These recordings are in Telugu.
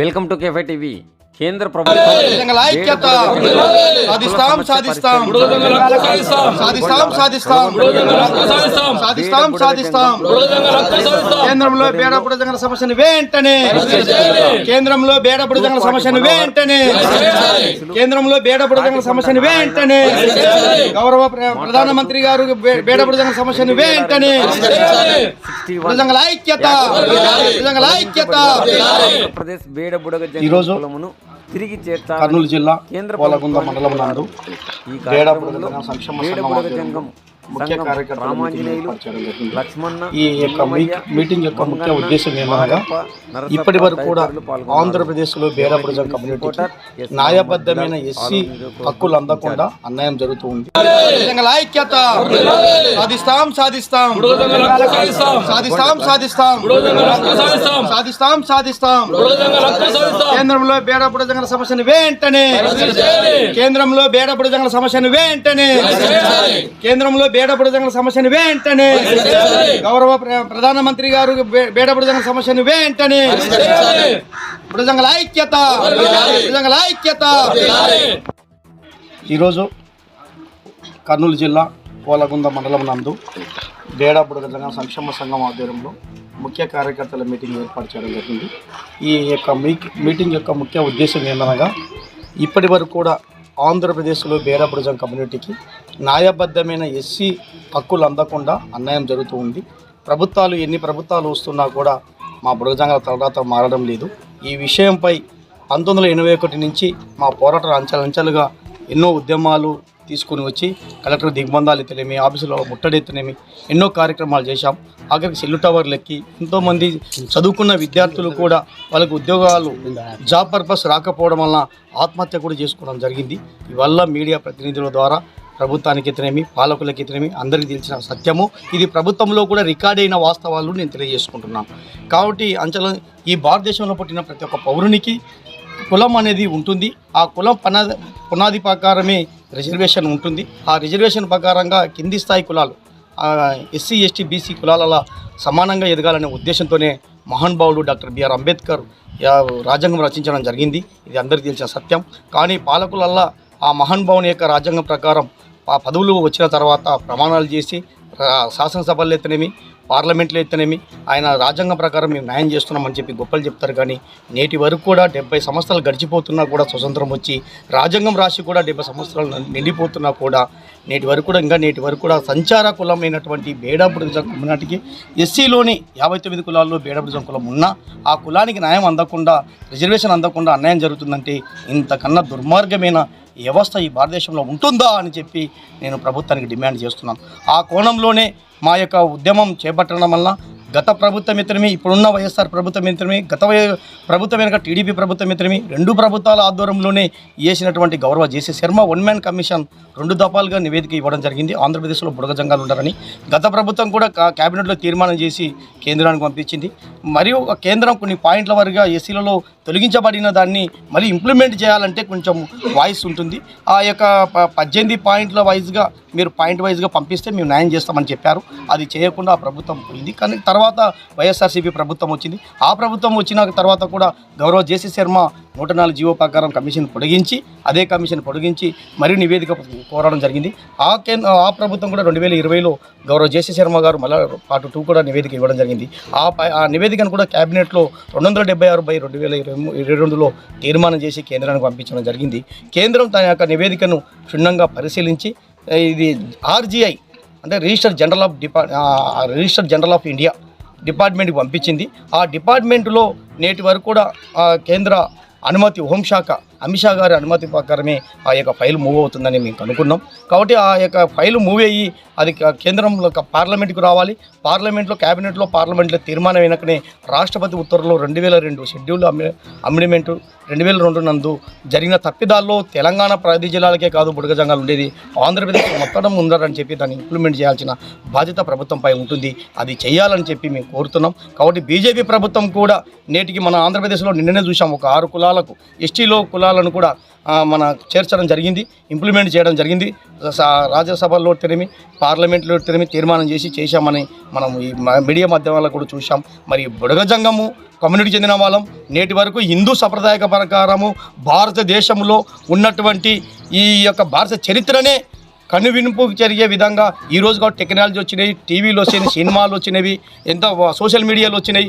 Welcome to cafe TV. కేంద్ర ప్రభుత్వం ఐక్యత సాధిస్తాం సాధిస్తాం! సాధిస్తాం! సాధిస్తాం సాధిస్తాం! సాధిస్తాం కేంద్రంలో జంగల సమస్యను వెంటనే! కేంద్రంలో బేడపుడు జంగల సమస్యను వెంటనే! కేంద్రంలో సమస్యను వెంటనే! గౌరవ ప్ర- ప్రధానమంత్రి గారు బే- బేడపుడు జంగల సమస్యను వెంటనే! నిజంగా ఐక్యత! నిజంగా ఐక్యత! బేడ బుడగ ఈరోజు తిరిగి చేర్చాలని కర్నూలు జిల్లా కేంద్ర మండలం నందు ఈ కార్యక్రమంలో సంక్షేమ సంఘం ముఖ్య కార్యకర్తలు ఈ యొక్క మీటింగ్ యొక్క ముఖ్య ఉద్దేశం ఏమనగా ఇప్పటి వరకు కూడా తదితరులు పాల్గొన్నారు. ఆంధ్రప్రదేశ్లో బేడపుడుజం కమ్యూనిటీకి న్యాయబద్ధమైన ఎస్సీ హక్కులు అందకుండా అన్యాయం జరుగుతూ ఉంది. ఐక్యత సాధిస్తాం. సాధిస్తాం సాధిస్తాం. సాధిస్తాం. సాధిస్తాం సాధిస్తాం. కేంద్రంలో బేడపుడు జంగల సమస్యను వెంటనే కేంద్రంలో బేడపుడు జంగల సమస్యను వెంటనే కేంద్రంలో బేడపుడు జంగల సమస్యను వెంటనే గౌరవ ప్ర- ప్రధానమంత్రి గారు బే- బేడపుడు జంగల సమస్యను వెంటనే బుడజంగల ఐక్యత బుడజంగల ఐక్యత. ఈరోజు కర్నూలు జిల్లా కోలగుంద మండలం నందు బేడా బుడగజంగ సంక్షేమ సంఘం ఆధ్వర్యంలో ముఖ్య కార్యకర్తల మీటింగ్ ఏర్పాటు చేయడం జరిగింది. ఈ యొక్క మీటింగ్ యొక్క ముఖ్య ఉద్దేశం ఏమనగా ఇప్పటి వరకు కూడా ఆంధ్రప్రదేశ్లో బుడజం కమ్యూనిటీకి న్యాయబద్ధమైన ఎస్సీ హక్కులు అందకుండా అన్యాయం జరుగుతూ ఉంది. ప్రభుత్వాలు ఎన్ని ప్రభుత్వాలు వస్తున్నా కూడా మా బుడగజంగల తర్వాత మారడం లేదు. ఈ విషయంపై పంతొమ్మిది వందల ఎనభై ఒకటి నుంచి మా పోరాట అంచెలంచెలుగా ఎన్నో ఉద్యమాలు తీసుకుని వచ్చి కలెక్టర్ దిగ్బంధాలు ఎత్తనేమి ఆఫీసులో ముట్టడెత్తనేమి ఎన్నో కార్యక్రమాలు చేశాం. ఆఖరికి సెల్లు టవర్లు ఎక్కి ఎంతోమంది చదువుకున్న విద్యార్థులు కూడా వాళ్ళకి ఉద్యోగాలు జాబ్ పర్పస్ రాకపోవడం వలన ఆత్మహత్య కూడా చేసుకోవడం జరిగింది. ఇవల్ల మీడియా ప్రతినిధుల ద్వారా ప్రభుత్వానికి ఎత్తనేమి పాలకులకి ఎత్తనేమి అందరికీ తెలిసిన సత్యము. ఇది ప్రభుత్వంలో కూడా రికార్డ్ అయిన వాస్తవాలు నేను తెలియజేసుకుంటున్నాను. కాబట్టి అంచల ఈ భారతదేశంలో పుట్టిన ప్రతి ఒక్క పౌరునికి కులం అనేది ఉంటుంది. ఆ కులం పనాది పునాది ప్రకారమే రిజర్వేషన్ ఉంటుంది. ఆ రిజర్వేషన్ ప్రకారంగా కింది స్థాయి కులాలు ఎస్సీ ఎస్టీ బీసీ కులాల సమానంగా ఎదగాలనే ఉద్దేశంతోనే మహానుభావుడు డాక్టర్ బిఆర్ అంబేద్కర్ రాజ్యాంగం రచించడం జరిగింది. ఇది అందరికీ తెలిసిన సత్యం. కానీ పాలకులల్లా ఆ మహానుభావుని యొక్క రాజ్యాంగం ప్రకారం ఆ పదవులు వచ్చిన తర్వాత ప్రమాణాలు చేసి శాసనసభలు శాసనసభల్లో ఎత్తనేమి పార్లమెంట్లో ఎత్తనేమి ఆయన రాజ్యాంగం ప్రకారం మేము న్యాయం చేస్తున్నామని చెప్పి గొప్పలు చెప్తారు. కానీ నేటి వరకు కూడా డెబ్బై సంవత్సరాలు గడిచిపోతున్నా కూడా స్వతంత్రం వచ్చి రాజ్యాంగం రాసి కూడా డెబ్బై సంవత్సరాలు నిండిపోతున్నా కూడా నేటి వరకు కూడా ఇంకా నేటి వరకు కూడా సంచార కులమైనటువంటి బేడాబుడిజం కమ్యూనిటీకి ఎస్సీలోని యాభై తొమ్మిది కులాల్లో బేడాబుడిజం కులం ఉన్నా ఆ కులానికి న్యాయం అందకుండా రిజర్వేషన్ అందకుండా అన్యాయం జరుగుతుందంటే ఇంతకన్నా దుర్మార్గమైన వ్యవస్థ ఈ భారతదేశంలో ఉంటుందా అని చెప్పి నేను ప్రభుత్వానికి డిమాండ్ చేస్తున్నాను. ఆ కోణంలోనే మా యొక్క ఉద్యమం చేపట్టడం వల్ల గత ప్రభుత్వ మిత్రమే ఇప్పుడున్న వైఎస్ఆర్ ప్రభుత్వ మిత్రమే గత ప్రభుత్వం వెనుక టీడీపీ ప్రభుత్వ మిత్రమే రెండు ప్రభుత్వాల ఆధ్వర్యంలోనే చేసినటువంటి గౌరవ J C Sharma one man commission రెండు దఫాలుగా నివేదిక ఇవ్వడం జరిగింది. ఆంధ్రప్రదేశ్లో బుడగ జంగాలు ఉంటారని గత ప్రభుత్వం కూడా కేబినెట్లో తీర్మానం చేసి కేంద్రానికి పంపించింది. మరియు ఒక కేంద్రం కొన్ని పాయింట్ల వరకు ఎస్సీలలో తొలగించబడిన దాన్ని మళ్ళీ ఇంప్లిమెంట్ చేయాలంటే కొంచెం వాయిస్ ఉంటుంది. ఆ యొక్క ప- పద్దెనిమిది పాయింట్ల వైజ్గా మీరు పాయింట్ వైజ్గా పంపిస్తే మేము న్యాయం చేస్తామని చెప్పారు. అది చేయకుండా ఆ ప్రభుత్వం పోయింది. కానీ తర్వాత తర్వాత వైఎస్ఆర్సీపీ ప్రభుత్వం వచ్చింది. ఆ ప్రభుత్వం వచ్చిన తర్వాత కూడా గౌరవ జేసీ శర్మ నూట నాలుగు జీవో ప్రకారం కమిషన్ పొడిగించి అదే కమిషన్ పొడిగించి మరియు నివేదిక కోరడం జరిగింది. ఆ కేంద్ర ఆ ప్రభుత్వం కూడా రెండు వేల ఇరవైలో గౌరవ జేసీ శర్మ గారు మళ్ళా పార్ట్ టూ కూడా నివేదిక ఇవ్వడం జరిగింది. ఆ పై- ఆ నివేదికను కూడా క్యాబినెట్లో రెండు వందల డెబ్బై ఆరు బై రెండు వేల ఇరవై ఇరవై రెండులో తీర్మానం చేసి కేంద్రానికి పంపించడం జరిగింది. కేంద్రం తన యొక్క నివేదికను క్షుణ్ణంగా పరిశీలించి ఇది ఆర్జీఐ అంటే register general of డిపా register general of India డిపార్ట్మెంట్కి పంపించింది. ఆ డిపార్ట్మెంట్లో నేటి వరకు కూడా ఆ, కేంద్ర అనుమతి హోంశాఖ అమిత్ షా గారి అనుమతి ప్రకారమే ఆ యొక్క ఫైల్ మూవ్ అవుతుందని మేము కనుక్కున్నాం. కాబట్టి ఆ యొక్క ఫైల్ మూవ్ అయ్యి అది కేంద్రంలో పార్లమెంట్కు పార్లమెంట్కి రావాలి. పార్లమెంట్లో క్యాబినెట్లో పార్లమెంట్లో తీర్మానం వెనకనే రాష్ట్రపతి ఉత్తర్వులో రెండు వేల రెండు షెడ్యూల్ అమ్మి అమ్మిడిమెంటు రెండు వేల రెండు నందు జరిగిన తప్పిదాల్లో తెలంగాణ ప్రతి జిల్లాలకే కాదు బుడగజంగాలు ఉండేది. ఆంధ్రప్రదేశ్ మొత్తం ఉందని చెప్పి దాన్ని ఇంప్లిమెంట్ చేయాల్సిన బాధ్యత ప్రభుత్వంపై ఉంటుంది. అది చేయాలని చెప్పి మేము కోరుతున్నాం. కాబట్టి బీజేపీ ప్రభుత్వం కూడా నేటికి మన ఆంధ్రప్రదేశ్లో నిన్ననే చూసాం ఒక ఆరు కులాలకు ఎస్టీలో కులాలను కూడా మన చేర్చడం జరిగింది ఇంప్లిమెంట్ చేయడం జరిగింది. రాజ్యసభలో తిరిమి పార్లమెంట్లో తిరిమి తీర్మానం చేసి చేశామని మనం ఈ మ- మీడియా మాధ్యమాల్లో కూడా చూసాం మరి బుడగజంగము కమ్యూనిటీ చెందిన వాళ్ళం నేటి వరకు హిందూ సాంప్రదాయక ప్రకారము భారతదేశంలో ఉన్నటువంటి ఈ యొక్క భారత చరిత్రనే కనువినుపు జరిగే విధంగా ఈరోజు కూడా టెక్నాలజీ వచ్చినాయి టీవీలు వచ్చినాయి సినిమాలు వచ్చినవి ఎంతో సోషల్ మీడియాలు వచ్చినాయి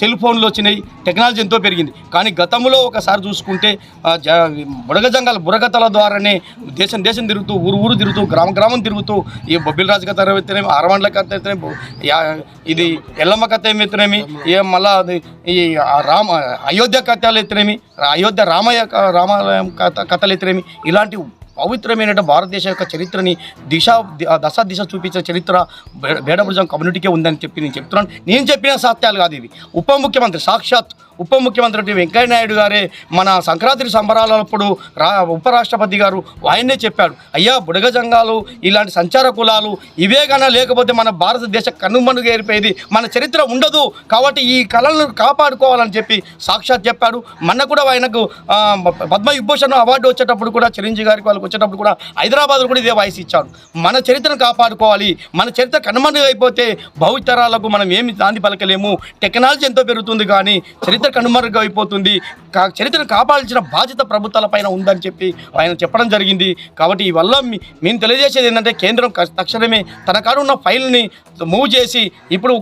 సెల్ ఫోన్లు వచ్చినాయి టెక్నాలజీ ఎంతో పెరిగింది. కానీ గతంలో ఒకసారి చూసుకుంటే ఆ, బుడగ జంగాల బుడగతల ద్వారానే దేశం దేశం తిరుగుతూ ఊరు ఊరు తిరుగుతూ గ్రామ గ్రామం తిరుగుతూ ఈ బొబ్బిల రాజు కథ ఎత్తనేమి అరవండ్ల కథ ఎత్తనేమి ఇది ఎల్లమ్మ కథ ఏమైతేనేమి ఎత్తనేమి మళ్ళా అది ఈ రామ అయోధ్య కథలు ఎత్తనేమి అయోధ్య రామయ్య రామాలయం కథ కథలు ఎత్తనేమి ఇలాంటి పవిత్రమైన భారతదేశం యొక్క చరిత్రని దిశ దశ దిశ చూపించే చరిత్ర బేడబుజం కమ్యూనిటీకే ఉందని చెప్పి నేను చెప్తున్నాను. నేను చెప్పిన సత్యాలు కాదు ఇవి. ఉప ముఖ్యమంత్రి సాక్షాత్ ఉప ముఖ్యమంత్రి వెంకయ్య నాయుడు గారే మన సంక్రాంతి సంబరాలప్పుడు రా ఉపరాష్ట్రపతి గారు ఆయన్నే చెప్పాడు. అయ్యా బుడగ జంగాలు ఇలాంటి సంచార కులాలు ఇవే కన్నా లేకపోతే మన భారతదేశ కనుమనుగు ఏర్పేది. మన చరిత్ర ఉండదు. కాబట్టి ఈ కళలను కాపాడుకోవాలని చెప్పి సాక్షాత్ చెప్పాడు. మొన్న కూడా ఆయనకు ఆ, పద్మ విభూషణ్ అవార్డు వచ్చేటప్పుడు కూడా చిరంజీవి గారికి వాళ్ళకి వచ్చేటప్పుడు కూడా హైదరాబాద్లో కూడా ఇదే వాయిస్ ఇచ్చాడు. మన చరిత్రను కాపాడుకోవాలి. మన చరిత్ర కనుమనుగు అయిపోతే భవితరాలకు మనం ఏమి దాన్ని పలకలేము. టెక్నాలజీ ఎంతో పెరుగుతుంది కానీ చరిత్ర చరిత్ర కనుమరుగైపోతుంది కా- చరిత్రను కాపాడాల్సిన బాధ్యత ప్రభుత్వాల పైన ఉందని చెప్పి ఆయన చెప్పడం జరిగింది. కాబట్టి ఈ వల్ల మేము తెలియజేసేది ఏంటంటే కేంద్రం తక్షణమే తన కాడ ఉన్న ఫైల్ని మూవ్ చేసి ఇప్పుడు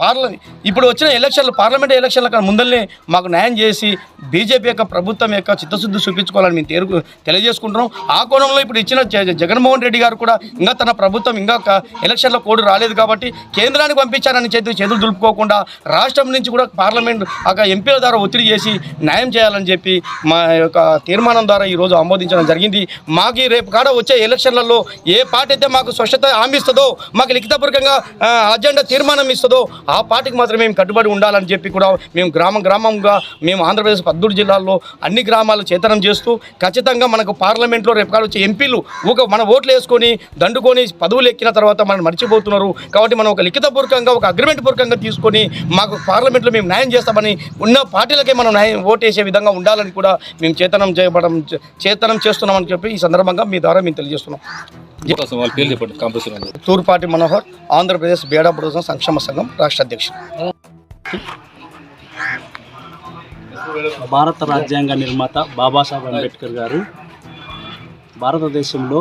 పార్ల ఇప్పుడు వచ్చిన ఎలక్షన్లు పార్లమెంట్ ఎలక్షన్ల కన్నా ముందరనే మాకు న్యాయం చేసి బీజేపీ యొక్క ప్రభుత్వం యొక్క చిత్తశుద్ధి చూపించుకోవాలని మేము తేరు తెలియజేసుకుంటున్నాం. ఆ కోణంలో ఇప్పుడు ఇచ్చిన జగన్మోహన్ రెడ్డి గారు కూడా ఇంకా తన ప్రభుత్వం ఇంకా ఎలక్షన్ల కోడ్ రాలేదు కాబట్టి కేంద్రానికి పంపించారని చేతి చేతులు దులుపుకోకుండా రాష్ట్రం నుంచి కూడా పార్లమెంట్ ఒక ఎంపీల ద్వారా ఒత్తిడి చేసి న్యాయం చేయాలని చెప్పి మా యొక్క తీర్మానం ద్వారా ఈరోజు ఆమోదించడం జరిగింది. మాకు రేపు కాడ వచ్చే ఎలక్షన్లలో ఏ పార్టీ అయితే మాకు స్వచ్ఛత హామీస్తుందో మాకు లిఖితపూర్వకంగా అజెండా తీర్మానం ఇస్తుందో ఆ పార్టీకి మాత్రం మేము కట్టుబడి ఉండాలని చెప్పి కూడా మేము గ్రామం గ్రామంగా మేము ఆంధ్రప్రదేశ్ పద్దూరు జిల్లాల్లో అన్ని గ్రామాలు చేతనం చేస్తూ ఖచ్చితంగా మనకు పార్లమెంట్లో రేపు కాడ వచ్చే ఎంపీలు ఒక మన ఓట్లు వేసుకొని దండుకొని పదవులు ఎక్కిన తర్వాత మనం మర్చిపోతున్నారు. కాబట్టి మనం ఒక లిఖితపూర్వకంగా ఒక అగ్రిమెంట్ పూర్వకంగా తీసుకొని మాకు పార్లమెంట్లో మేము న్యాయం చేస్తామని ఉన్న పార్టీలకే మనం న్యాయం ఓటేసే విధంగా ఉండాలని కూడా మేము చేతనం చేయబడం చేతనం చేస్తున్నామని చెప్పి ఈ సందర్భంగా మీ ద్వారా మేము తెలియజేస్తున్నాం. తూర్పాటి మనోహర్ ఆంధ్రప్రదేశ్ బేడా బుడసం సంక్షేమ సంఘం రాష్ట్ర అధ్యక్షుడు భారత రాజ్యాంగ నిర్మాత బాబాసాహెబ్ అంబేద్కర్ గారు భారతదేశంలో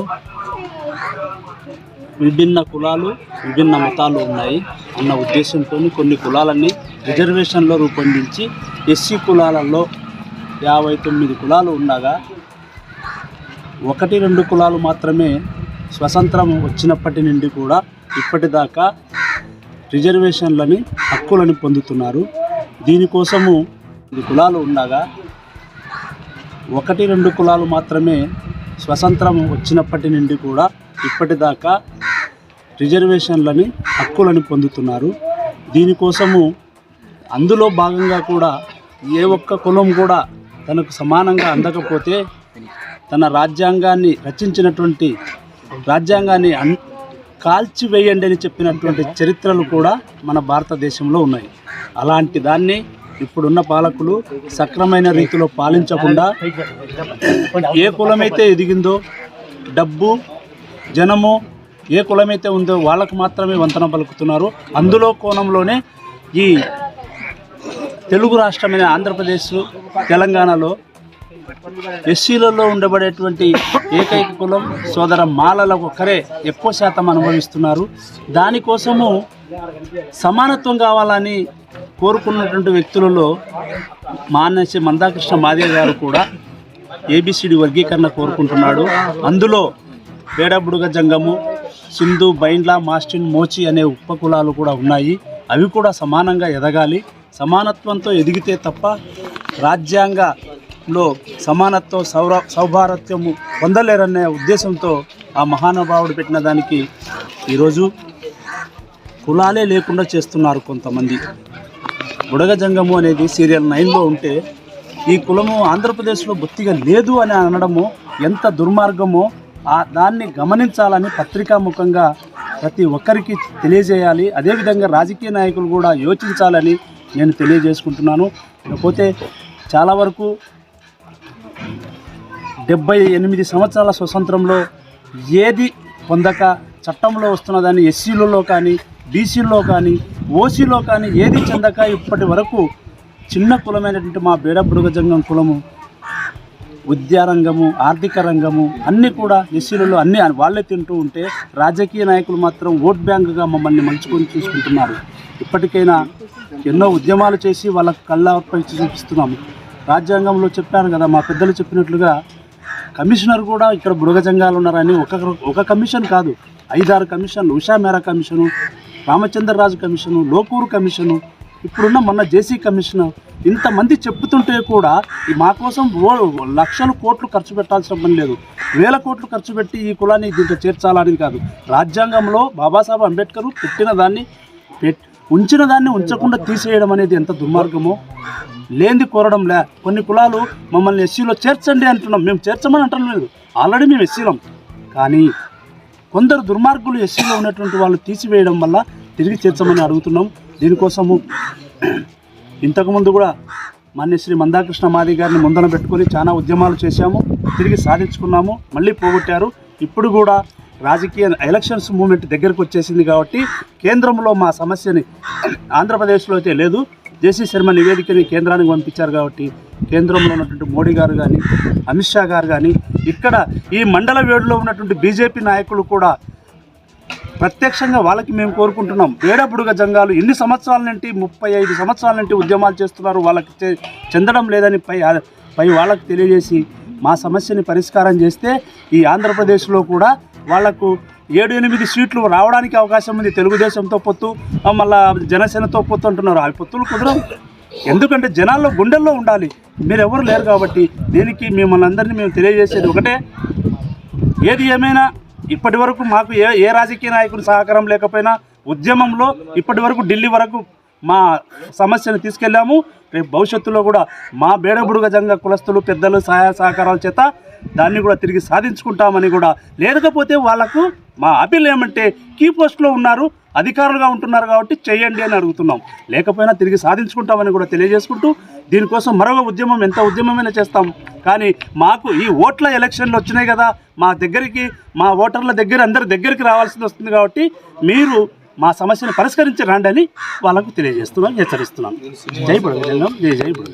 విభిన్న కులాలు విభిన్న మతాలు ఉన్నాయి అన్న ఉద్దేశంతో కొన్ని కులాలన్నీ రిజర్వేషన్లో రూపొందించి ఎస్సీ కులాలలో యాభై తొమ్మిది కులాలు ఉండగా ఒకటి రెండు కులాలు మాత్రమే స్వతంత్రం వచ్చినప్పటి నుండి కూడా ఇప్పటిదాకా రిజర్వేషన్లని హక్కులను పొందుతున్నారు. దీనికోసము కులాలు ఉండగా ఒకటి రెండు కులాలు మాత్రమే స్వతంత్రం వచ్చినప్పటి నుండి కూడా ఇప్పటిదాకా రిజర్వేషన్లని హక్కులను పొందుతున్నారు. దీనికోసము అందులో భాగంగా కూడా ఏ ఒక్క కులం కూడా తనకు సమానంగా అందకపోతే తన రాజ్యాంగాన్ని రచించినటువంటి రాజ్యాంగాన్ని అన్ కాల్చివేయండి అని చెప్పినటువంటి చరిత్రలు కూడా మన భారతదేశంలో ఉన్నాయి. అలాంటి దాన్ని ఇప్పుడున్న పాలకులు సక్రమైన రీతిలో పాలించకుండా ఏ కులమైతే ఎదిగిందో డబ్బు జనము ఏ కులమైతే ఉందో వాళ్ళకు మాత్రమే వంతన పలుకుతున్నారు. అందులో కోణంలోనే ఈ తెలుగు రాష్ట్రమైన ఆంధ్రప్రదేశ్ తెలంగాణలో ఎస్సీలలో ఉండబడేటువంటి ఏకైక కులం సోదర మాలలకు ఒక్కరే ఎక్కువ శాతం అనుభవిస్తున్నారు. దానికోసము సమానత్వం కావాలని కోరుకున్నటువంటి వ్యక్తులలో మానసి మందాకృష్ణ మాదిగ గారు కూడా ఏబిసిడి వర్గీకరణ కోరుకుంటున్నాడు. అందులో వేడబుడుగ జంగము సింధు బైండ్ల మాస్టిన్ మోచి అనే ఉపకులాలు కూడా ఉన్నాయి. అవి కూడా సమానంగా ఎదగాలి. సమానత్వంతో ఎదిగితే తప్ప రాజ్యాంగంలో సమానత్వం సౌర సౌభారత్యము పొందలేరనే ఉద్దేశంతో ఆ మహానుభావుడు పెట్టిన దానికి ఈరోజు కులాలే లేకుండా చేస్తున్నారు కొంతమంది. బుడగజంగము అనేది సీరియల్ నైన్లో ఉంటే ఈ కులము ఆంధ్రప్రదేశ్లో బొత్తిగా లేదు అని అనడము ఎంత దుర్మార్గమో ఆ దాన్ని గమనించాలని పత్రికాముఖంగా ప్రతి ఒక్కరికి తెలియజేయాలి. అదేవిధంగా రాజకీయ నాయకులు కూడా యోచించాలని నేను తెలియజేసుకుంటున్నాను. ఇకపోతే చాలా వరకు డెబ్బై ఎనిమిది సంవత్సరాల స్వతంత్రంలో ఏది పొందక చట్టంలో వస్తున్నదాన్ని ఎస్సీలలో కానీ బీసీలో కానీ ఓసీలో కానీ ఏది చెందక ఇప్పటి వరకు చిన్న కులమైనటువంటి మా బేడబుడుగ జంగం కులము విద్యారంగము ఆర్థిక రంగము అన్నీ కూడా ఎస్సీలలో అన్నీ వాళ్ళే తింటూ ఉంటే రాజకీయ నాయకులు మాత్రం ఓట్ బ్యాంకుగా మమ్మల్ని మంచుకొని చూసుకుంటున్నారు. ఇప్పటికైనా ఎన్నో ఉద్యమాలు చేసి వాళ్ళకు కళ్ళపై చూపిస్తున్నాము. రాజ్యాంగంలో చెప్పాను కదా మా పెద్దలు చెప్పినట్లుగా కమిషనర్ కూడా ఇక్కడ బుడగ జంగాలు ఉన్నారని ఒక ఒక కమిషన్ కాదు ఐదారు కమిషన్లు Usha Mehra commission Ramachandra Raju commission Lokur commission ఇప్పుడున్న మొన్న జేసీ కమిషన్ ఇంతమంది చెప్తుంటే కూడా మా కోసం లక్షలు కోట్లు ఖర్చు పెట్టాల్సిన పని లేదు. వేల కోట్లు ఖర్చు పెట్టి ఈ కులాన్ని దీంట్లో చేర్చాలని కాదు. రాజ్యాంగంలో బాబాసాహెబ్ అంబేద్కర్ పెట్టిన దాన్ని ఉంచిన దాన్ని ఉంచకుండా తీసేయడం అనేది ఎంత దుర్మార్గమో? లేనిది కోరడం లే కొన్ని కులాలు మమ్మల్ని ఎస్సీలో చేర్చండి అంటున్నాం. మేము చేర్చమని అంటడం లేదు. ఆల్రెడీ మేము ఎస్సీలం. కానీ కొందరు దుర్మార్గులు ఎస్సీలో ఉన్నటువంటి వాళ్ళు తీసివేయడం వల్ల తిరిగి చేర్చమని అడుగుతున్నాం. దీనికోసము ఇంతకుముందు కూడా మాన్య శ్రీ మందాకృష్ణ మాది గారిని ముందన పెట్టుకొని చాలా ఉద్యమాలు చేశాము తిరిగి సాధించుకున్నాము మళ్ళీ పోగొట్టారు. ఇప్పుడు కూడా రాజకీయ ఎలక్షన్స్ మూమెంట్ దగ్గరకు వచ్చేసింది కాబట్టి కేంద్రంలో మా సమస్యని ఆంధ్రప్రదేశ్లో అయితే లేదు. జేసీ శర్మ నివేదికని కేంద్రానికి పంపించారు కాబట్టి కేంద్రంలో ఉన్నటువంటి మోడీ గారు కానీ అమిత్ షా గారు కానీ ఇక్కడ ఈ మండల వేడులో ఉన్నటువంటి బీజేపీ నాయకులు కూడా ప్రత్యక్షంగా వాళ్ళకి మేము కోరుకుంటున్నాం. బేడబుడుగ జంగాలు ఎన్ని సంవత్సరాల నుండి ముప్పై ఐదు సంవత్సరాల నుండి ఉద్యమాలు చేస్తున్నారు వాళ్ళకి చె- చెందడం లేదని పై పై వాళ్ళకి తెలియజేసి మా సమస్యని పరిష్కారం చేస్తే ఈ ఆంధ్రప్రదేశ్లో కూడా వాళ్ళకు ఏడు ఎనిమిది సీట్లు రావడానికి అవకాశం ఉంది. తెలుగుదేశంతో పొత్తు మళ్ళీ మళ్ళా జనసేనతో పొత్తు అంటున్నారు. ఆ పొత్తులు కుదరం ఎందుకంటే జనాల్లో గుండెల్లో ఉండాలి. మీరు ఎవరు లేరు కాబట్టి దీనికి మిమ్మల్ని అందరినీ మేము తెలియజేసేది ఒకటే. ఏది ఏమైనా ఇప్పటి వరకు మాకు ఏ ఏ రాజకీయ నాయకుడి సహకారం లేకపోయినా ఉద్యమంలో ఇప్పటి వరకు ఢిల్లీ వరకు మా సమస్యను తీసుకెళ్ళాము. రేపు భవిష్యత్తులో కూడా మా బేడబుడుగ జంగ కులస్తులు పెద్దలు సహాయ సహకారాల చేత దాన్ని కూడా తిరిగి సాధించుకుంటామని కూడా లేకపోతే వాళ్ళకు మా అపీల్ ఏమంటే కీ పోస్ట్లో ఉన్నారు. అధికారులుగా ఉంటున్నారు కాబట్టి చేయండి అని అడుగుతున్నాం. లేకపోయినా తిరిగి సాధించుకుంటామని కూడా తెలియజేసుకుంటూ దీనికోసం మరొక ఉద్యమం ఎంత ఉద్యమమైనా చేస్తాం. కానీ మాకు ఈ ఓట్ల ఎలక్షన్లు వచ్చినాయి కదా మా దగ్గరికి మా ఓటర్ల దగ్గర అందరి దగ్గరికి రావాల్సింది వస్తుంది కాబట్టి మీరు మా సమస్యను పరిష్కరించి రండి అని వాళ్ళకు తెలియజేస్తున్నాం హెచ్చరిస్తున్నాం. జై బుడగ జై జై బుడగ.